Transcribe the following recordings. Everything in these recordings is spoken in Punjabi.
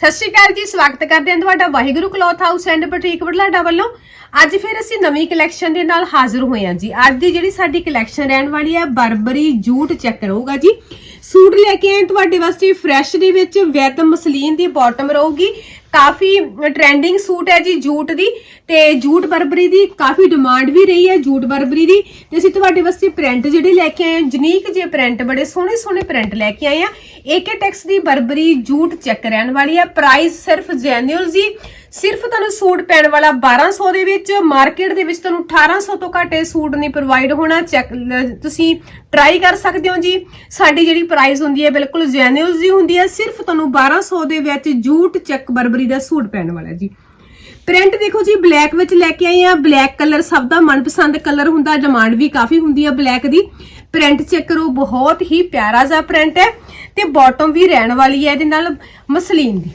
ਸਤਿ ਸ਼੍ਰੀ ਅਕਾਲ ਜੀ, ਸਵਾਗਤ ਕਰਦੇ ਹਾਂ ਤੁਹਾਡਾ Waheguru cloth house and boutique Budhlada ਵੱਲੋਂ ਅੱਜ ਫਿਰ ਅਸੀਂ ਨਵੀਂ ਕਲੈਕਸ਼ਨ ਦੇ ਨਾਲ ਹਾਜ਼ਰ ਹੋਏ ਹਾਂ ਜੀ। ਅੱਜ ਦੀ ਜਿਹੜੀ ਸਾਡੀ ਕਲੈਕਸ਼ਨ ਰਹਿਣ ਵਾਲੀ ਹੈ, ਬਰਬਰੀ ਜੂਟ ਚੈੱਕ ਰਹੂਗਾ ਜੀ। ਸੂਟ ਲੈ ਕੇ ਆਏ ਤੁਹਾਡੇ ਵਾਸਤੇ ਫਰੈਸ਼ ਦੇ ਵਿੱਚ ਵੈਦ ਮਸਲੀਨ ਦੀ ਬਾਟਮ ਰਹੂਗੀ। ਕਾਫੀ ਟ੍ਰੈਂਡਿੰਗ ਸੂਟ ਹੈ ਜੀ ਜੂਟ ਦੀ ਤੇ ਜੂਟ ਬਰਬਰੀ ਦੀ ਕਾਫੀ ਡਿਮਾਂਡ ਵੀ ਰਹੀ ਹੈ ਜੂਟ ਬਰਬਰੀ ਦੀ ਤੇ ਅਸੀਂ ਤੁਹਾਡੇ ਵਾਸਤੇ ਪ੍ਰਿੰਟ ਜਿਹੜੇ ਲੈ ਕੇ ਆਏ ਹਾਂ, ਜਨੀਕ ਜੇ ਪ੍ਰਿੰਟ ਬੜੇ ਸੋਹਣੇ ਸੋਹਣੇ ਪ੍ਰਿੰਟ ਲੈ ਕੇ ਆਏ ਆ ਏਕੇ ਟੈਕਸ ਦੀ ਬਰਬਰੀ ਜੂਟ ਚੈੱਕ ਰਹਿਣ ਵਾਲੀ ਹੈ। ਪ੍ਰਾਈਸ ਸਿਰਫ ਜੈਨੂਅਲ ਜੀ ਸਿਰਫ ਤੁਹਾਨੂੰ ਸੂਟ ਪੈਣ ਵਾਲਾ 1200 ਦੇ ਵਿੱਚ, ਮਾਰਕੀਟ ਦੇ ਵਿੱਚ ਤੁਹਾਨੂੰ 1800 ਤੋਂ ਘੱਟ ਇਹ ਸੂਟ ਨਹੀਂ ਪ੍ਰੋਵਾਈਡ ਹੋਣਾ। ਚੈੱਕ ਤੁਸੀਂ ਟਰਾਈ ਕਰ ਸਕਦੇ ਹੋ ਜੀ। ਸਾਡੀ ਜਿਹੜੀ ਪ੍ਰਾਈਸ ਹੁੰਦੀ ਹੈ, ਬਿਲਕੁਲ ਜੈਨੂਅਲ ਜੀ ਹੁੰਦੀ ਹੈ। ਸਿਰਫ ਤੁਹਾਨੂੰ 1200 ਦੇ ਵਿੱਚ ਜੂਟ ਚੈੱਕ ਬਰਬਰੀ ਦਾ ਸੂਟ ਪੈਣ ਵਾਲਾ ਜੀ। ਪ੍ਰਿੰਟ ਦੇਖੋ ਜੀ ਬਲੈਕ ਵਿੱਚ ਲੈ ਕੇ ਆਏ ਆ। ਬਲੈਕ ਕਲਰ ਸਭ ਦਾ ਮਨਪਸੰਦ ਕਲਰ ਹੁੰਦਾ ਡਿਮਾਂਡ ਵੀ ਕਾਫੀ ਹੁੰਦੀ ਆ ਬਲੈਕ ਦੀ। ਪ੍ਰਿੰਟ ਚੈੱਕ ਕਰੋ, ਬਹੁਤ ਹੀ ਪਿਆਰਾ ਜਿਹਾ ਪ੍ਰਿੰਟ ਹੈ। ਤੇ ਬਾਟਮ ਵੀ ਰਹਿਣ ਵਾਲੀ ਹੈ, ਇਹਦੇ ਨਾਲ ਮਸਲੀਨ ਦੀ।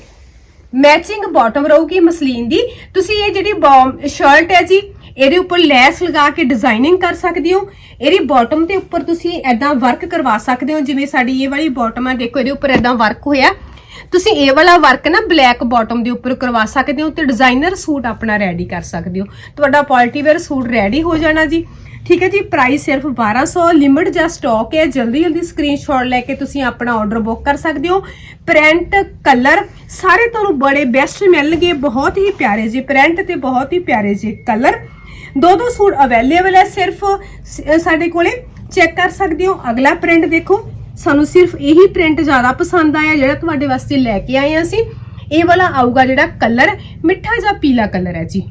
ਮੈਚਿੰਗ ਬਾਟਮ ਰਹੂਗੀ ਮਸਲੀਨ ਦੀ? ਤੁਸੀਂ ਇਹ ਜਿਹੜੀ ਸ਼ਰਟ ਹੈ ਜੀ, ਇਹਦੇ ਉੱਪਰ ਲੈਸ ਲਗਾ ਕੇ ਡਿਜ਼ਾਈਨਿੰਗ ਕਰ ਸਕਦੇ ਹੋ। ਇਹਦੀ ਬਾਟਮ ਦੇ ਉੱਪਰ ਤੁਸੀਂ ਐਦਾਂ ਵਰਕ ਕਰਵਾ ਸਕਦੇ ਹੋ, ਜਿਵੇਂ ਸਾਡੀ ਇਹ ਵਾਲੀ ਬਾਟਮ ਹੈ ਦੇਖੋ ਇਹਦੇ ਉੱਪਰ ਐਦਾਂ ਵਰਕ ਹੋਇਆ। ਤੁਸੀਂ ਇਹ ਵਾਲਾ ਵਰਕ ਨਾ ਬਲੈਕ ਬਾਟਮ ਦੇ ਉੱਪਰ ਕਰਵਾ ਸਕਦੇ ਹੋ ਤੇ ਡਿਜ਼ਾਈਨਰ ਸੂਟ ਆਪਣਾ ਰੈਡੀ ਕਰ ਸਕਦੇ ਹੋ। ਤੁਹਾਡਾ ਪਾਰਟੀ ਵੇਅਰ ਸੂਟ ਰੈਡੀ ਹੋ ਜਾਣਾ ਜੀ। ਠੀਕ ਹੈ ਜੀ ਪ੍ਰਾਈਸ ਸਿਰਫ 1200 ਲਿਮਿਟ ਜਾਂ ਸਟਾਕ ਹੈ, ਜਲਦੀ ਜਲਦੀ ਸਕਰੀਨਸ਼ਾਟ ਲੈ ਕੇ ਤੁਸੀਂ ਆਪਣਾ ਆਰਡਰ ਬੁੱਕ ਕਰ ਸਕਦੇ ਹੋ। ਪ੍ਰਿੰਟ ਕਲਰ ਸਾਰੇ ਤੁਹਾਨੂੰ ਬੜੇ ਬੈਸਟ ਮਿਲਣਗੇ, ਬਹੁਤ ਹੀ ਪਿਆਰੇ ਜਿਹੇ ਪ੍ਰਿੰਟ ਤੇ ਬਹੁਤ ਹੀ ਪਿਆਰੇ ਜਿਹੇ ਕਲਰ ਦੋ ਦੋ ਸੂਟ ਅਵੇਲੇਬਲ ਹੈ ਸਿਰਫ ਸਾਡੇ ਕੋਲੇ ਚੈੱਕ ਕਰ ਸਕਦੇ ਹੋ। ਅਗਲਾ ਪ੍ਰਿੰਟ ਦੇਖੋ, ਸਾਨੂੰ ਸਿਰਫ ਇਹੀ ਪ੍ਰਿੰਟ ਜ਼ਿਆਦਾ ਪਸੰਦ ਆਇਆ, ਜਿਹੜਾ ਤੁਹਾਡੇ ਵਾਸਤੇ ਲੈ ਕੇ ਆਏ ਹਾਂ ਅਸੀਂ। ਇਹ ਵਾਲਾ ਆਊਗਾ ਜਿਹੜਾ ਕਲਰ ਮਿੱਠਾ ਜਾਂ ਪੀਲਾ ਕਲਰ ਹੈ ਜੀ।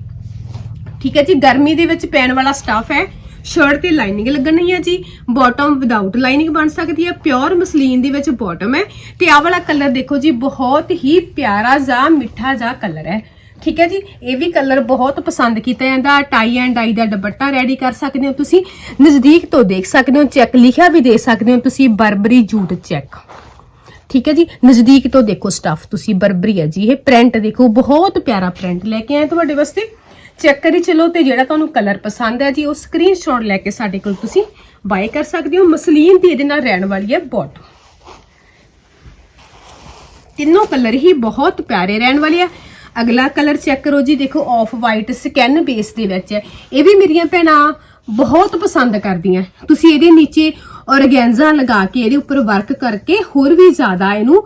ਠੀਕ ਹੈ ਜੀ, ਗਰਮੀ ਦੇ ਵਿੱਚ ਪੈਣ ਵਾਲਾ ਸਟਾਫ ਹੈ। ਸ਼ਰਟ ਤੇ ਲਾਈਨਿੰਗ ਲੱਗਣੀ ਹੈ ਜੀ। ਬਾਟਮ ਵਿਦਆਊਟ ਲਾਈਨਿੰਗ ਬਣ ਸਕਦੀ ਹੈ। ਪਿਓਰ ਮਸਲੀਨ ਦੇ ਵਿੱਚ ਬਾਟਮ ਹੈ। ਤੇ ਆਹ ਵਾਲਾ ਕਲਰ ਦੇਖੋ ਜੀ, ਬਹੁਤ ਹੀ ਪਿਆਰਾ ਜਿਹਾ ਮਿੱਠਾ ਜਿਹਾ ਕਲਰ ਹੈ। ਠੀਕ ਹੈ ਜੀ? ਇਹ ਵੀ ਕਲਰ ਬਹੁਤ ਪਸੰਦ ਕੀਤਾ ਜਾਂਦਾ। ਟਾਈ ਐਂਡ ਡਾਈ ਦਾ ਦੁਪੱਟਾ ਰੈਡੀ ਕਰ ਸਕਦੇ ਹੋ ਤੁਸੀਂ। ਨਜ਼ਦੀਕ ਤੋਂ ਦੇਖ ਸਕਦੇ ਹੋ ਚੈੱਕ ਲਿਖਿਆ ਵੀ ਦੇ ਸਕਦੇ ਹੋ ਤੁਸੀਂ, ਬਰਬਰੀ ਜੂਟ ਚੈੱਕ ਠੀਕ ਹੈ ਜੀ? ਨਜ਼ਦੀਕ ਤੋਂ ਦੇਖੋ ਸਟਫ ਤੁਸੀਂ, ਬਰਬਰੀ ਹੈ ਜੀ। ਇਹ ਪ੍ਰਿੰਟ ਦੇਖੋ, ਬਹੁਤ ਪਿਆਰਾ ਪ੍ਰਿੰਟ ਲੈ ਕੇ ਆਏ ਤੁਹਾਡੇ ਵਾਸਤੇ। ਚੈੱਕ ਕਰੀ ਚਲੋ ਤੇ ਜਿਹੜਾ ਤੁਹਾਨੂੰ ਕਲਰ ਪਸੰਦ ਹੈ ਜੀ, ਉਹ ਸਕਰੀਨਸ਼ਾਟ ਲੈ ਕੇ ਸਾਡੇ ਕੋਲ ਤੁਸੀਂ ਬਾਏ ਕਰ ਸਕਦੇ ਹੋ। ਮਸਲੀਨ ਦੀ ਇਹਦੇ ਨਾਲ ਰਹਿਣ ਵਾਲੀ ਹੈ ਬਾਟਮ ਤਿੰਨੋਂ ਕਲਰ ਹੀ ਬਹੁਤ ਪਿਆਰੇ ਰਹਿਣ ਵਾਲੇ ਆ। ਅਗਲਾ ਕਲਰ ਚੈੱਕ ਕਰੋ ਜੀ, ਦੇਖੋ ਆਫ ਵਾਈਟ ਸਕੈਨ ਬੇਸ ਦੇ ਵਿੱਚ ਹੈ। ਇਹ ਵੀ ਮੇਰੀਆਂ ਭੈਣਾਂ ਬਹੁਤ ਪਸੰਦ ਕਰਦੀਆਂ। ਤੁਸੀਂ ਇਹਦੇ ਨੀਚੇ ਔਰਗੈਂਜ਼ਾ ਲਗਾ ਕੇ ਇਹਦੇ ਉੱਪਰ ਵਰਕ ਕਰਕੇ ਹੋਰ ਵੀ ਜ਼ਿਆਦਾ ਇਹਨੂੰ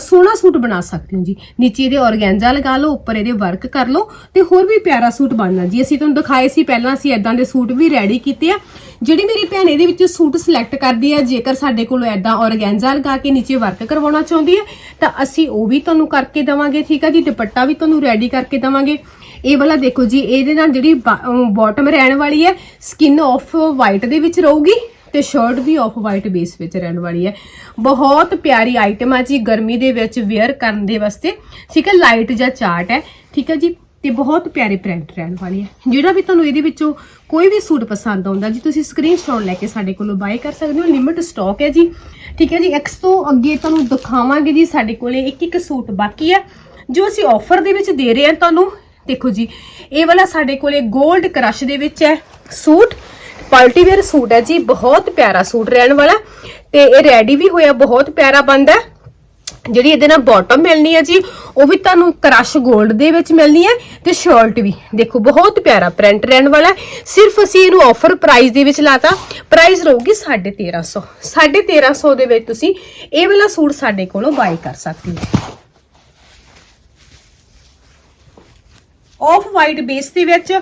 ਸੋਹਣਾ ਸੂਟ ਬਣਾ ਸਕਦੇ ਹੋ ਜੀ। ਨੀਚੇ ਇਹਦੇ ਔਰਗੈਂਜ਼ਾ ਲਗਾ ਲਓ, ਉੱਪਰ ਇਹਦੇ ਵਰਕ ਕਰ ਲਓ ਤੇ ਹੋਰ ਵੀ ਪਿਆਰਾ ਸੂਟ ਬਣਨਾ ਜੀ। ਅਸੀਂ ਤੁਹਾਨੂੰ ਦਿਖਾਏ ਸੀ ਪਹਿਲਾਂ ਅਸੀਂ ਐਦਾਂ ਦੇ ਸੂਟ ਵੀ ਰੈਡੀ ਕੀਤੇ ਆ। ਜਿਹੜੀ ਮੇਰੀ ਭੈਣ ਇਹਦੇ ਵਿੱਚ ਸੂਟ ਸਿਲੈਕਟ ਕਰਦੀ ਹੈ ਜੇਕਰ ਸਾਡੇ ਕੋਲ ਐਦਾਂ ਔਰਗੈਂਜ਼ਾ ਲਗਾ ਕੇ ਨੀਚੇ ਵਰਕ ਕਰਵਾਉਣਾ ਚਾਹੁੰਦੀ ਹੈ ਤਾਂ ਅਸੀਂ ਉਹ ਵੀ ਤੁਹਾਨੂੰ ਕਰਕੇ ਦਵਾਂਗੇ, ਠੀਕ ਆ ਜੀ? ਦੁਪੱਟਾ ਵੀ ਤੁਹਾਨੂੰ ਰੈਡੀ ਕਰਕੇ ਦਵਾਂਗੇ। ਇਹ ਵਾਲਾ ਦੇਖੋ ਜੀ, ਇਹਦੇ ਨਾਲ ਜਿਹੜੀ ਬਾਟਮ ਰਹਿਣ ਵਾਲੀ ਹੈ ਸਕਿਨ ਆਫ ਵਾਈਟ ਦੇ ਵਿੱਚ ਰਹੂਗੀ। ਤੇ ਸ਼ਰਟ ਵੀ ਆਫ ਵਾਈਟ ਬੇਸ ਵਿੱਚ ਰਹਿਣ ਵਾਲੀ ਹੈ। ਬਹੁਤ ਪਿਆਰੀ ਆਈਟਮ ਆ ਜੀ, ਗਰਮੀ ਦੇ ਵਿੱਚ ਵੇਅਰ ਕਰਨ ਦੇ ਵਾਸਤੇ। ਠੀਕ ਹੈ ਲਾਈਟ ਜਾਂ ਚਾਰਟ ਹੈ। ਠੀਕ ਹੈ ਜੀ, ਤੇ ਬਹੁਤ ਪਿਆਰੇ ਪ੍ਰਿੰਟ ਰਹਿਣ ਵਾਲੀ ਹੈ। ਜਿਹੜਾ ਵੀ ਤੁਹਾਨੂੰ ਇਹਦੇ ਵਿੱਚੋਂ ਕੋਈ ਵੀ ਸੂਟ ਪਸੰਦ ਆਉਂਦਾ ਜੀ, ਤੁਸੀਂ ਸਕਰੀਨਸ਼ਾਟ ਲੈ ਕੇ ਸਾਡੇ ਕੋਲੋਂ ਬਾਏ ਕਰ ਸਕਦੇ ਹੋ। ਲਿਮਿਟ ਸਟਾਕ ਹੈ ਜੀ। ਠੀਕ ਹੈ ਜੀ ਇੱਕ ਤੋਂ ਅੱਗੇ ਤੁਹਾਨੂੰ ਦਿਖਾਵਾਂਗੇ ਜੀ ਸਾਡੇ ਕੋਲੇ ਇੱਕ ਇੱਕ ਸੂਟ ਬਾਕੀ ਹੈ, ਜੋ ਅਸੀਂ ਆਫਰ ਦੇ ਵਿੱਚ ਦੇ ਰਹੇ ਹਾਂ ਤੁਹਾਨੂੰ। ਦੇਖੋ ਜੀ, ਇਹ ਵਾਲਾ ਸਾਡੇ ਕੋਲੇ 골ਡ ਕ੍ਰਸ਼ ਦੇ ਵਿੱਚ ਹੈ ਸੂਟ। ਪਾਰਟੀ ਵੇਅਰ ਸੂਟ ਹੈ ਜੀ, ਬਹੁਤ ਪਿਆਰਾ ਸੂਟ ਰਹਿਣ ਵਾਲਾ ਤੇ ਇਹ ਰੈਡੀ ਵੀ ਹੋਇਆ, ਬਹੁਤ ਪਿਆਰਾ ਬੰਦਾ ਜਿਹੜੀ ਇਹਦੇ ਨਾਲ ਬਾਟਮ ਮਿਲਣੀ ਹੈ ਜੀ, ਉਹ ਵੀ ਤੁਹਾਨੂੰ ਕ੍ਰਸ਼ 골ਡ ਦੇ ਵਿੱਚ ਮਿਲਣੀ ਹੈ ਤੇ ਸ਼ਰਟ ਵੀ। ਦੇਖੋ, ਬਹੁਤ ਪਿਆਰਾ ਪ੍ਰਿੰਟ ਰਹਿਣ ਵਾਲਾ ਸਿਰਫ ਅਸੀਂ ਇਹਨੂੰ ਆਫਰ ਪ੍ਰਾਈਸ ਦੇ ਵਿੱਚ ਲਾਤਾ। ਪ੍ਰਾਈਸ ਰਹੂਗੀ 1350 1350 ਦੇ ਵਿੱਚ ਤੁਸੀਂ ਇਹ ਵਾਲਾ ਸੂਟ ਸਾਡੇ ਕੋਲੋਂ ਬਾਈ ਕਰ ਸਕਦੇ ਹੋ। ਆਫ ਵਾਈਟ ਬੇਸ ਦੇ ਵਿੱਚ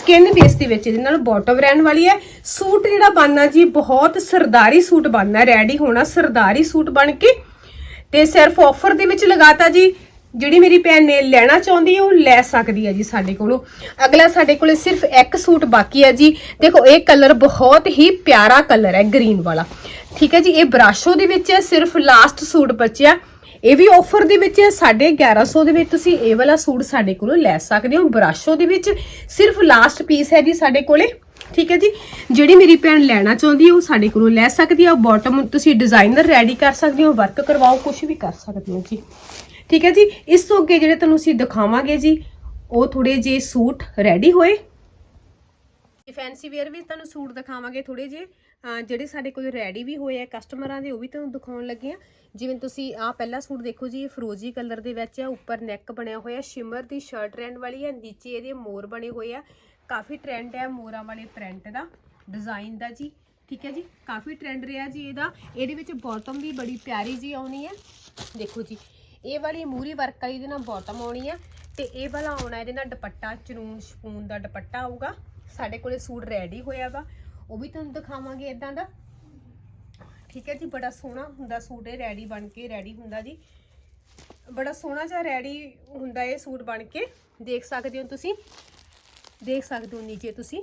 ਸਕਿਨ ਬੇਸ ਦੇ ਵਿੱਚ ਇਹਦੇ ਨਾਲ ਬਾਟਮ ਰਹਿਣ ਵਾਲੀ ਹੈ। ਸੂਟ ਜਿਹੜਾ ਬਣਨਾ ਜੀ, ਬਹੁਤ ਸਰਦਾਰੀ ਸੂਟ ਬਣਨਾ, ਰੈਡੀ ਹੋਣਾ ਸਰਦਾਰੀ ਸੂਟ ਬਣ ਕੇ। ਤੇ ਸਿਰਫ ਆਫਰ ਦੇ ਵਿੱਚ ਲਗਾਤਾ ਜੀ। ਜਿਹੜੀ ਮੇਰੀ ਭੈਣ ਨੇ ਲੈਣਾ ਚਾਹੁੰਦੀ ਹੈ, ਉਹ ਲੈ ਸਕਦੀ ਹੈ ਜੀ ਸਾਡੇ ਕੋਲੋਂ। ਅਗਲਾ ਸਾਡੇ ਕੋਲੇ ਸਿਰਫ ਇੱਕ ਸੂਟ ਬਾਕੀ ਹੈ ਜੀ। ਦੇਖੋ, ਇਹ ਕਲਰ ਬਹੁਤ ਹੀ ਪਿਆਰਾ ਕਲਰ ਹੈ ਗ੍ਰੀਨ ਵਾਲਾ। ਠੀਕ ਹੈ ਜੀ, ਇਹ ਬਰਾਸ਼ੋ ਦੇ ਵਿੱਚ ਹੈ, ਸਿਰਫ ਲਾਸਟ ਸੂਟ ਬਚਿਆ। ਇਹ ਵੀ ਆਫਰ ਦੇ ਵਿੱਚ ਹੈ 1150 ਦੇ ਵਿੱਚ ਤੁਸੀਂ ਇਹ ਵਾਲਾ ਸੂਟ ਸਾਡੇ ਕੋਲੋਂ ਲੈ ਸਕਦੇ ਹੋ, ਬਰਾਸ਼ੋ ਦੇ ਵਿੱਚ। ਸਿਰਫ ਲਾਸਟ ਪੀਸ ਹੈ ਜੀ ਸਾਡੇ ਕੋਲੇ, ਠੀਕ ਹੈ ਜੀ? ਜਿਹੜੀ ਮੇਰੀ ਭੈਣ ਲੈਣਾ ਚਾਹੁੰਦੀ ਹੈ, ਉਹ ਸਾਡੇ ਕੋਲੋਂ ਲੈ ਸਕਦੀ ਹੈ। ਬਾਟਮ ਤੁਸੀਂ ਡਿਜ਼ਾਈਨਰ ਰੈਡੀ ਕਰ ਸਕਦੇ ਹੋ ਵਰਕ ਕਰਵਾਓ ਕੁਝ ਵੀ ਕਰ ਸਕਦੇ ਹੋ ਜੀ। ਠੀਕ ਹੈ ਜੀ? ਇਸ ਤੋਂ ਅੱਗੇ ਜਿਹੜੇ ਤੁਹਾਨੂੰ ਅਸੀਂ ਦਿਖਾਵਾਂਗੇ ਜੀ, ਉਹ ਥੋੜੇ ਜੇ ਸੂਟ ਰੈਡੀ ਹੋਏ। ਫੈਂਸੀ ਵੇਅਰ ਵੀ ਤੁਹਾਨੂੰ ਸੂਟ ਦਿਖਾਵਾਂਗੇ ਥੋੜੇ ਜੇ ਜਿਹੜੇ ਸਾਡੇ ਕੋਲ ਰੈਡੀ ਵੀ ਹੋਏ ਆ ਕਸਟਮਰਾਂ ਦੇ, ਉਹ ਵੀ ਤੁਹਾਨੂੰ ਦਿਖਾਉਣ ਲੱਗੇ ਆ। ਜਿਵੇਂ ਤੁਸੀਂ ਆ ਪਹਿਲਾ ਸੂਟ ਦੇਖੋ ਜੀ, ਇਹ ਫਰੋਜੀ ਕਲਰ ਦੇ ਵਿੱਚ ਆ, ਉੱਪਰ ਨੈਕ ਬਣਿਆ ਹੋਇਆ ਸ਼ਿਮਰ ਦੀ ਸ਼ਰਟ ਰਹਿਣ ਵਾਲੀ ਹੈ ਨੀਚੇ ਇਹਦੇ ਮੋਰ ਬਣੇ ਹੋਏ ਆ। ਕਾਫੀ ਟ੍ਰੈਂਡ ਹੈ ਮੋਰਾਂ ਵਾਲੇ ਪ੍ਰਿੰਟ ਦਾ ਡਿਜ਼ਾਈਨ ਦਾ ਜੀ, ਠੀਕ ਹੈ ਜੀ? ਕਾਫੀ ਟ੍ਰੈਂਡ ਰਿਹਾ ਜੀ ਇਹਦਾ। ਇਹਦੇ ਵਿੱਚ ਬਾਟਮ ਵੀ ਬੜੀ ਪਿਆਰੀ ਜੀ ਆਉਣੀ ਹੈ ਦੇਖੋ ਜੀ, ਇਹ ਵਾਲੀ ਮੂਰੀ ਵਰਕ ਵਾਲੀ ਇਹਦੇ ਨਾਲ ਬਾਟਮ ਆਉਣੀ ਆ ਤੇ ਇਹ ਵਾਲਾ ਆਉਣਾ ਇਹਦੇ ਨਾਲ ਦੁਪੱਟਾ, ਚਨੂਨ, ਸ਼ਪੂਨ ਦਾ ਦੁਪੱਟਾ ਆਊਗਾ। ਸਾਡੇ ਕੋਲੇ ਸੂਟ ਰੈਡੀ ਹੋਇਆ ਵਾ। ਉਹ ਵੀ ਤੁਹਾਨੂੰ ਦਿਖਾਵਾਂਗੇ ਇਦਾਂ ਦਾ। ਠੀਕ ਹੈ ਜੀ, ਬੜਾ ਸੋਹਣਾ ਹੁੰਦਾ ਸੂਟ ਇਹ, ਰੈਡੀ ਬਣ ਕੇ, ਰੈਡੀ ਹੁੰਦਾ ਜੀ। ਬੜਾ ਸੋਹਣਾ ਜਿਹਾ ਰੈਡੀ ਹੁੰਦਾ ਇਹ ਸੂਟ ਬਣ ਕੇ। ਦੇਖ ਸਕਦੇ ਹੋ ਤੁਸੀਂ। ਦੇਖ ਸਕਦੇ ਹੋ ਨੀਚੇ ਤੁਸੀਂ।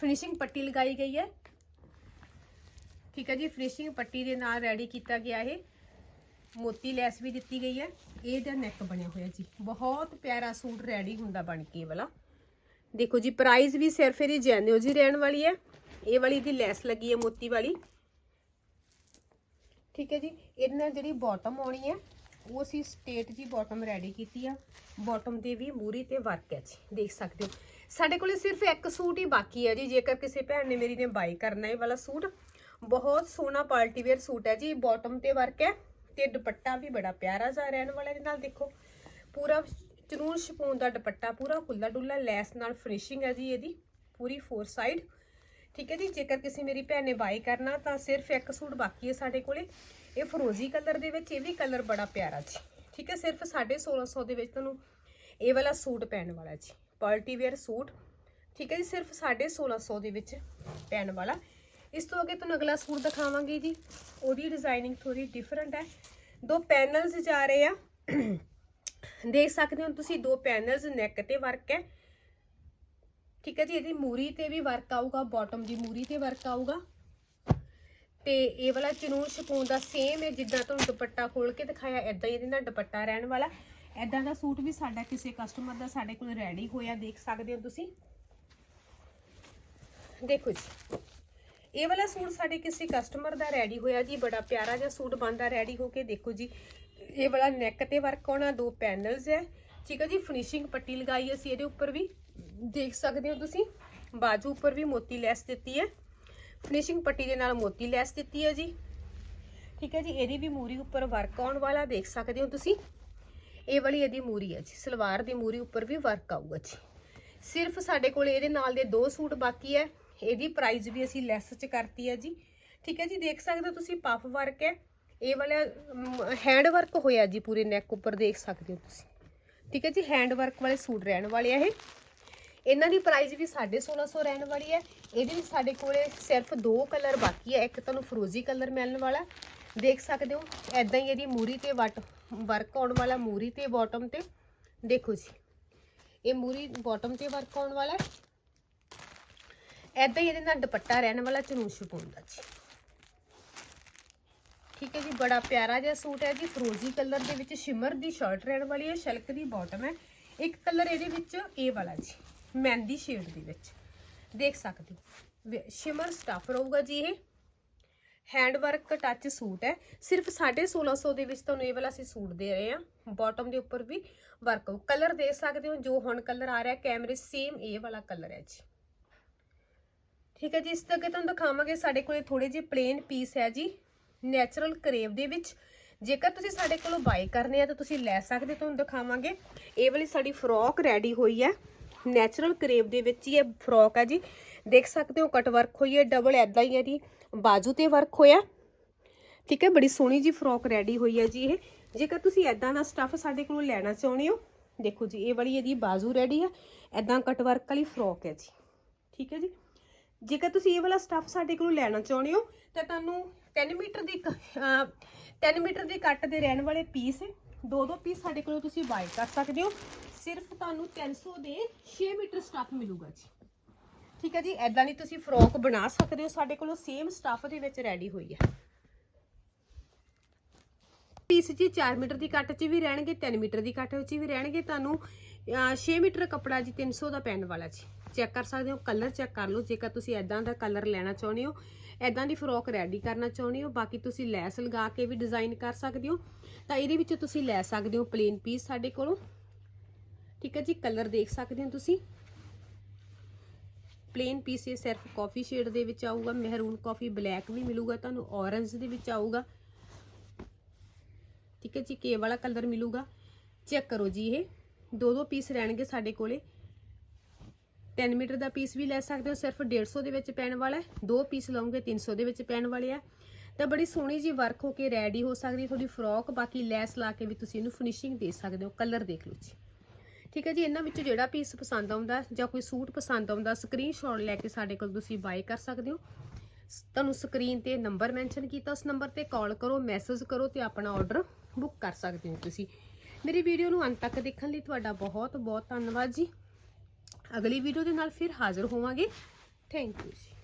ਫਿਨਿਸ਼ਿੰਗ ਪੱਟੀ ਲਗਾਈ ਗਈ ਹੈ। ਠੀਕ ਹੈ ਜੀ ਫਿਨਿਸ਼ਿੰਗ ਪੱਟੀ ਦੇ ਨਾਲ ਰੈਡੀ ਕੀਤਾ ਗਿਆ ਇਹ। ਮੋਤੀ ਲੈਸ ਵੀ ਦਿੱਤੀ ਗਈ ਹੈ। ਇਹਦਾ ਨੈਕ ਬਣਿਆ ਹੋਇਆ ਜੀ। ਬਹੁਤ ਪਿਆਰਾ ਸੂਟ ਰੈਡੀ ਹੁੰਦਾ ਬਣ ਕੇ ਇਹ ਵਾਲਾ। ਦੇਖੋ ਜੀ ਪ੍ਰਾਈਸ ਵੀ ਸਿਰਫ ਇਹਦੀ ਜੈਨਿਓ ਜੀ ਰਹਿਣ ਵਾਲੀ ਹੈ। ਇਹ ਵਾਲੀ ਦੀ ਲੈਸ ਲੱਗੀ ਹੈ ਮੋਤੀ ਵਾਲੀ। ਠੀਕ ਹੈ ਜੀ, ਇਹਦੇ ਨਾਲ ਜਿਹੜੀ ਬਾਟਮ ਆਉਣੀ ਹੈ, ਉਹ ਅਸੀਂ ਸਟੇਟ ਜੀ ਬਾਟਮ ਰੈਡੀ ਕੀਤੀ ਆ। ਬਾਟਮ ਦੇ ਵੀ ਮੂਰੀ ਤੇ ਵਰਕ ਹੈ ਜੀ, ਦੇਖ ਸਕਦੇ ਹੋ। ਸਾਡੇ ਕੋਲੇ ਸਿਰਫ ਇੱਕ ਸੂਟ ਹੀ ਬਾਕੀ ਹੈ ਜੀ, ਜੇਕਰ ਕਿਸੇ ਭੈਣ ਨੇ ਮੇਰੀ ਨੇ ਬਾਈ ਕਰਨਾ ਇਹ ਵਾਲਾ ਸੂਟ। ਬਹੁਤ ਸੋਹਣਾ ਪਾਰਟੀ ਵੇਅਰ ਸੂਟ ਹੈ ਜੀ ਬਾਟਮ ਤੇ ਵਰਕ ਹੈ ਤੇ ਦੁਪੱਟਾ ਵੀ ਬੜਾ ਪਿਆਰਾ ਜਿਹਾ ਰਹਿਣ ਵਾਲਾ ਇਹਦੇ ਨਾਲ, ਦੇਖੋ। ਪੂਰਾ ਚਨੂਨ ਸ਼ਪੂਨ ਦਾ ਦੁਪੱਟਾ ਪੂਰਾ ਖੁੱਲਾ ਡੁੱਲਾ ਲੈਸ ਨਾਲ ਫਿਨਿਸ਼ਿੰਗ ਹੈ ਜੀ ਇਹਦੀ, ਪੂਰੀ ਫੋਰ ਸਾਈਡ ਠੀਕ ਹੈ ਜੀ, ਜੇਕਰ ਕਿਸੇ ਮੇਰੀ ਭੈਣ ਨੇ ਬਾਈ ਕਰਨਾ, ਤਾਂ ਸਿਰਫ ਇੱਕ ਸੂਟ ਬਾਕੀ ਹੈ ਸਾਡੇ ਕੋਲੇ। ਇਹ ਫਰੋਜ਼ੀ ਕਲਰ ਦੇ ਵਿੱਚ, ਇਹ ਵੀ ਕਲਰ ਬੜਾ ਪਿਆਰਾ ਜੀ। ਠੀਕ ਹੈ, ਸਿਰਫ 1650 ਦੇ ਵਿੱਚ ਤੁਹਾਨੂੰ ਇਹ ਵਾਲਾ ਸੂਟ ਪੈਣ ਵਾਲਾ ਜੀ ਪਾਰਟੀ ਵੇਅਰ ਸੂਟ। ਠੀਕ ਹੈ ਜੀ, ਸਿਰਫ 1650 ਦੇ ਵਿੱਚ ਪੈਣ ਵਾਲਾ। ਇਸ ਤੋਂ ਅੱਗੇ ਤੁਹਾਨੂੰ ਅਗਲਾ ਸੂਟ ਦਿਖਾਵਾਂਗੇ ਜੀ। ਉਹਦੀ ਡਿਜ਼ਾਈਨਿੰਗ ਥੋੜੀ ਡਿਫਰੈਂਟ ਹੈ। ਦੋ ਪੈਨਲਸ ਜਾ ਰਹੇ ਆ। ਦੇਖ ਸਕਦੇ ਹੋ ਤੁਸੀਂ ਦੋ ਪੈਨਲਸ ਨੈਕ ਤੇ ਵਰਕ ਹੈ। ਠੀਕ ਹੈ ਜੀ, ਇਹਦੀ ਮੂਰੀ ਤੇ ਵੀ ਵਰਕ ਆਊਗਾ ਬਾਟਮ ਦੀ ਮੂਰੀ ਤੇ ਵਰਕ ਆਊਗਾ। ਤੇ ਇਹ ਵਾਲਾ ਚਨੂਨ ਸ਼ਪੂਨ ਦਾ ਸੇਮ ਹੈ, ਜਿੱਦਾਂ ਤੁਹਾਨੂੰ ਦੁਪੱਟਾ ਖੋਲ ਕੇ ਦਿਖਾਇਆ ਐਦਾਂ ਇਹਦੇ ਨਾਲ ਦੁਪੱਟਾ ਰਹਿਣ ਵਾਲਾ ਐਦਾਂ ਦਾ ਸੂਟ ਵੀ ਸਾਡਾ ਕਿਸੇ ਕਸਟਮਰ ਦਾ ਸਾਡੇ ਕੋਲ ਰੈਡੀ ਹੋਇਆ, ਦੇਖ ਸਕਦੇ ਹੋ ਤੁਸੀਂ। ਦੇਖੋ ਜੀ, ਇਹ ਵਾਲਾ ਸੂਟ ਸਾਡੇ ਕਿਸੇ ਕਸਟਮਰ ਦਾ ਰੈਡੀ ਹੋਇਆ ਜੀ, ਬੜਾ ਪਿਆਰਾ ਜਿਹਾ ਸੂਟ ਬਣਦਾ ਰੈਡੀ ਹੋ ਕੇ ਦੇਖੋ ਜੀ। ਇਹ ਵਾਲਾ ਨੈਕ ਤੇ ਵਰਕ ਆਉਣਾ, ਦੋ ਪੈਨਲਸ ਹੈ ਠੀਕ ਹੈ ਜੀ ਫਿਨਿਸ਼ਿੰਗ ਪੱਟੀ ਲਗਾਈ ਅਸੀਂ ਇਹਦੇ ਉੱਪਰ ਵੀ। ਦੇਖ ਸਕਦੇ ਹੋ ਤੁਸੀਂ, ਬਾਜੂ ਉੱਪਰ ਵੀ ਮੋਤੀ ਲੈਸ ਦਿੱਤੀ ਹੈ ਫਿਨਿਸ਼ਿੰਗ ਪੱਟੀ ਦੇ ਨਾਲ ਮੋਤੀ ਲੈਸ ਦਿੱਤੀ ਹੈ ਜੀ। ਠੀਕ ਹੈ ਜੀ, ਇਹਦੀ ਵੀ ਮੂਰੀ ਉੱਪਰ ਵਰਕ ਆਉਣ ਵਾਲਾ, ਦੇਖ ਸਕਦੇ ਹੋ ਤੁਸੀਂ। ਇਹ ਵਾਲੀ ਇਹਦੀ ਮੂਰੀ ਹੈ ਜੀ, ਸਲਵਾਰ ਦੀ ਮੂਰੀ ਉੱਪਰ ਵੀ ਵਰਕ ਆਊਗਾ ਜੀ। ਸਿਰਫ ਸਾਡੇ ਕੋਲ ਇਹਦੇ ਨਾਲ ਦੇ ਦੋ ਸੂਟ ਬਾਕੀ ਹੈ ਇਹਦੀ ਪ੍ਰਾਈਸ ਵੀ ਅਸੀਂ ਲੈਸ ਚ ਕਰਤੀ ਹੈ ਜੀ। ਠੀਕ ਹੈ ਜੀ, ਦੇਖ ਸਕਦੇ ਹੋ ਤੁਸੀਂ ਪਫ ਵਰਕ ਹੈ ਇਹ ਵਾਲਾ ਹੈਂਡ ਵਰਕ ਹੋਇਆ ਜੀ ਪੂਰੇ ਨੈਕ ਉੱਪਰ ਦੇਖ ਸਕਦੇ ਹੋ ਤੁਸੀਂ। ਠੀਕ ਹੈ ਜੀ ਹੈਂਡ ਵਰਕ ਵਾਲੇ ਸੂਟ ਰਹਿਣ ਵਾਲੇ ਆ ਇਹ। ਇਹਨਾਂ ਦੀ ਪ੍ਰਾਈਸ ਵੀ 1650 ਰਹਿਣ ਵਾਲੀ ਹੈ। ਇਹਦੇ ਵਿੱਚ ਸਾਡੇ ਕੋਲੇ ਸਿਰਫ ਦੋ ਕਲਰ ਬਾਕੀ ਹੈ। ਇੱਕ ਤੁਹਾਨੂੰ ਫਰੋਜ਼ੀ ਕਲਰ ਮਿਲਣ ਵਾਲਾ। ਦੇਖ ਸਕਦੇ ਹੋ ਐਦਾਂ ਹੀ ਇਹਦੀ ਮੂਰੀ ਤੇ ਵਟ ਵਰਕ ਆਉਣ ਵਾਲਾ ਮੂਰੀ ਤੇ ਬਾਟਮ ਤੇ। ਦੇਖੋ ਜੀ, ਇਹ ਮੂਰੀ ਬਾਟਮ ਤੇ ਵਰਕ ਆਉਣ ਵਾਲਾ ਹੈ। ਐਦਾਂ ਹੀ ਇਹਦੇ ਨਾਲ ਦੁਪੱਟਾ ਰਹਿਣ ਵਾਲਾ ਚਨੂਨ ਪਾਉਂਦਾ ਜੀ। ਠੀਕ ਹੈ ਜੀ, ਬੜਾ ਪਿਆਰਾ ਜਿਹਾ ਸੂਟ ਹੈ ਜੀ। ਫਰੋਜ਼ੀ ਕਲਰ ਦੇ ਵਿੱਚ ਸ਼ਿਮਰ ਦੀ ਸ਼ਰਟ ਰਹਿਣ ਵਾਲੀ ਹੈ, ਸ਼ਲਕ ਦੀ ਬਾਟਮ ਹੈ। ਇੱਕ ਕਲਰ ਇਹਦੇ ਵਿੱਚ ਇਹ ਵਾਲਾ ਜੀ, ਮਹਿੰਦੀ ਸ਼ੇਡ ਦੇ ਵਿੱਚ। ਦੇਖ ਸਕਦੇ ਹੋ। ਸ਼ਿਮਰ ਸਟਫ ਰਹੂਗਾ ਜੀ ਇਹ। ਹੈਂਡ ਵਰਕ ਟੱਚ ਸੂਟ ਹੈ। ਸਿਰਫ 1650 ਦੇ ਵਿੱਚ ਤੁਹਾਨੂੰ ਇਹ ਵਾਲਾ ਅਸੀਂ ਸੂਟ ਦੇ ਰਹੇ ਹਾਂ। ਬਾਟਮ ਦੇ ਉੱਪਰ ਵੀ ਵਰਕ ਹੋ ਕਲਰ ਦੇਖ ਸਕਦੇ ਹੋ, ਜੋ ਹੁਣ ਕਲਰ ਆ ਰਿਹਾ, ਕੈਮਰੇ ਸੇਮ ਇਹ ਵਾਲਾ ਕਲਰ ਹੈ ਜੀ। ਠੀਕ ਹੈ ਜੀ, ਇਸ ਤੋਂ ਅੱਗੇ ਤੁਹਾਨੂੰ ਦਿਖਾਵਾਂਗੇ, ਸਾਡੇ ਕੋਲੇ ਥੋੜੇ ਜਿਹੇ ਪਲੇਨ ਪੀਸ ਹੈ ਜੀ। ਨੈਚੁਰਲ ਕਰੇਵ ਦੇ ਵਿੱਚ। ਜੇਕਰ ਤੁਸੀਂ ਸਾਡੇ ਕੋਲੋਂ ਬਾਈ ਕਰਨੇ ਆ ਤਾਂ ਤੁਸੀਂ ਲੈ ਸਕਦੇ ਹੋ, ਤੁਹਾਨੂੰ ਦਿਖਾਵਾਂਗੇ। ਇਹ ਵਾਲੀ ਸਾਡੀ ਫਰੋਕ ਰੈਡੀ ਹੋਈ ਹੈ। ਨੈਚੁਰਲ ਕਰੇਵ ਦੇ ਵਿੱਚ ਹੀ ਇਹ ਫਰੋਕ ਹੈ ਜੀ। ਦੇਖ ਸਕਦੇ ਹੋ ਕਟ ਵਰਕ ਹੋਈ ਹੈ ਡਬਲ ਐਦਾਂ ਹੀ ਇਹਦੀ ਬਾਜੂ ਤੇ ਵਰਕ ਹੋਇਆ। ਠੀਕ ਹੈ ਬੜੀ ਸੋਹਣੀ ਜੀ ਫਰੋਕ ਰੈਡੀ ਹੋਈ ਹੈ ਜੀ ਇਹ। ਜੇਕਰ ਤੁਸੀਂ ਐਦਾਂ ਦਾ ਸਟੱਫ ਸਾਡੇ ਕੋਲੋਂ ਲੈਣਾ ਚਾਹੁੰਦੇ ਹੋ ਦੇਖੋ ਜੀ ਇਹ ਵਾਲੀ ਇਹਦੀ ਬਾਜੂ ਰੈਡੀ ਹੈ ਐਦਾਂ ਕਟ ਵਰਕ ਵਾਲੀ ਫਰੋਕ ਹੈ ਜੀ। ਠੀਕ ਹੈ ਜੀ। ਜੇਕਰ ਤੁਸੀਂ ਇਹ ਵਾਲਾ ਸਟੱਫ ਸਾਡੇ ਕੋਲੋਂ ਲੈਣਾ ਚਾਹੁੰਦੇ ਹੋ ਤਾਂ ਤੁਹਾਨੂੰ 3 ਮੀਟਰ ਦੀ 3 ਮੀਟਰ ਦੀ ਕੱਟ ਦੇ ਰਹਿਣ ਵਾਲੇ ਪੀਸ ਦੋ ਦੋ ਪੀਸ ਸਾਡੇ ਕੋਲੋਂ ਤੁਸੀਂ ਬਾਈ ਕਰ ਸਕਦੇ ਹੋ। ਸਿਰਫ ਤੁਹਾਨੂੰ 300 ਦੇ 6 ਮੀਟਰ ਸਟੱਫ ਮਿਲੂਗਾ ਜੀ। ਠੀਕ ਹੈ ਜੀ ਐਦਾਂ ਦੀ ਤੁਸੀਂ ਫਰੋਕ ਬਣਾ ਸਕਦੇ ਹੋ। ਸਾਡੇ ਕੋਲੋਂ ਸੇਮ ਸਟੱਫ ਦੇ ਵਿੱਚ ਰੈਡੀ ਹੋਈ ਹੈ। ਪੀਸ ਜੀ 4 ਮੀਟਰ ਦੀ ਕੱਟ 'ਚ ਵੀ ਰਹਿਣਗੇ 3 ਮੀਟਰ ਦੀ ਕੱਟ ਵਿੱਚ ਵੀ ਰਹਿਣਗੇ। ਤੁਹਾਨੂੰ 6 ਮੀਟਰ ਕੱਪੜਾ ਜੀ 300 ਦਾ ਪੈਣ ਵਾਲਾ ਜੀ। ਚੈੱਕ ਕਰ ਸਕਦੇ ਹੋ, ਕਲਰ ਚੈੱਕ ਕਰ ਲਓ। ਜੇਕਰ ਤੁਸੀਂ ਐਦਾਂ ਦਾ ਕਲਰ ਲੈਣਾ ਚਾਹੁੰਦੇ ਹੋ ਐਦਾਂ ਦੀ ਫਰੋਕ ਰੈਡੀ ਕਰਨਾ ਚਾਹੁੰਦੇ ਹੋ, ਬਾਕੀ ਤੁਸੀਂ ਲੈਸ ਲਗਾ ਕੇ ਵੀ ਡਿਜ਼ਾਈਨ ਕਰ ਸਕਦੇ ਹੋ, ਤਾਂ ਇਹਦੇ ਵਿੱਚ ਤੁਸੀਂ ਲੈ ਸਕਦੇ ਹੋ ਪਲੇਨ ਪੀਸ ਸਾਡੇ ਕੋਲੋਂ। ਠੀਕ ਹੈ ਜੀ ਕਲਰ ਦੇਖ ਸਕਦੇ ਹੋ ਤੁਸੀਂ। ਪਲੇਨ ਪੀਸ ਇਹ ਸਿਰਫ ਕਾਫੀ ਸ਼ੇਡ ਦੇ ਵਿੱਚ ਆਊਗਾ ਮਹਿਰੂਨ ਕਾਫੀ ਬਲੈਕ ਵੀ ਮਿਲੂਗਾ ਤੁਹਾਨੂੰ ਔਰੰਜ ਦੇ ਵਿੱਚ ਆਊਗਾ। ਠੀਕ ਹੈ ਜੀ ਕੇ ਵਾਲਾ ਕਲਰ ਮਿਲੂਗਾ। ਚੈੱਕ ਕਰੋ ਜੀ ਇਹ। ਦੋ ਦੋ ਪੀਸ ਰਹਿਣਗੇ ਸਾਡੇ ਕੋਲੇ। 10 ਮੀਟਰ ਦਾ ਪੀਸ ਵੀ ਲੈ ਸਕਦੇ ਹੋ, ਸਿਰਫ 150 ਦੇ ਵਿੱਚ ਪੈਣ ਵਾਲਾ ਦੋ ਪੀਸ ਲਓਗੇ 300 ਦੇ ਵਿੱਚ ਪੈਣ ਵਾਲੇ ਆ। ਤਾਂ ਬੜੀ ਸੋਹਣੀ ਜੀ ਵਰਕ ਹੋ ਕੇ ਰੈਡੀ ਹੋ ਸਕਦੀ ਤੁਹਾਡੀ ਫਰੋਕ ਬਾਕੀ ਲੈਸ ਲਾ ਕੇ ਵੀ ਤੁਸੀਂ ਇਹਨੂੰ ਫਿਨਿਸ਼ਿੰਗ ਦੇ ਸਕਦੇ ਹੋ ਕਲਰ ਦੇਖ ਲਓ ਜੀ। ਠੀਕ ਹੈ ਜੀ, ਇਹਨਾਂ ਵਿੱਚੋਂ ਜਿਹੜਾ ਪੀਸ ਪਸੰਦ ਆਉਂਦਾ, ਜਾਂ ਕੋਈ ਸੂਟ ਪਸੰਦ ਆਉਂਦਾ ਸਕਰੀਨਸ਼ਾਟ ਲੈ ਕੇ ਸਾਡੇ ਕੋਲ ਤੁਸੀਂ ਬਾਏ ਕਰ ਸਕਦੇ ਹੋ। ਸ- ਤੁਹਾਨੂੰ ਸਕਰੀਨ ਤੇ ਨੰਬਰ ਮੈਂਸ਼ਨ ਕੀਤਾ, ਉਸ ਨੰਬਰ ਤੇ ਕਾਲ ਕਰੋ ਮੈਸੇਜ ਕਰੋ ਤੇ ਆਪਣਾ ਆਰਡਰ ਬੁੱਕ ਕਰ ਸਕਦੇ ਹੋ ਤੁਸੀਂ। ਮੇਰੀ ਵੀਡੀਓ ਨੂੰ ਅੰਤ ਤੱਕ ਦੇਖਣ ਲਈ ਤੁਹਾਡਾ ਬਹੁਤ ਬਹੁਤ ਧੰਨਵਾਦ ਜੀ। ਅਗਲੀ ਵੀਡੀਓ ਦੇ ਨਾਲ ਫਿਰ ਹਾਜ਼ਰ ਹੋਵਾਂਗੇ। ਥੈਂਕ ਯੂ ਜੀ।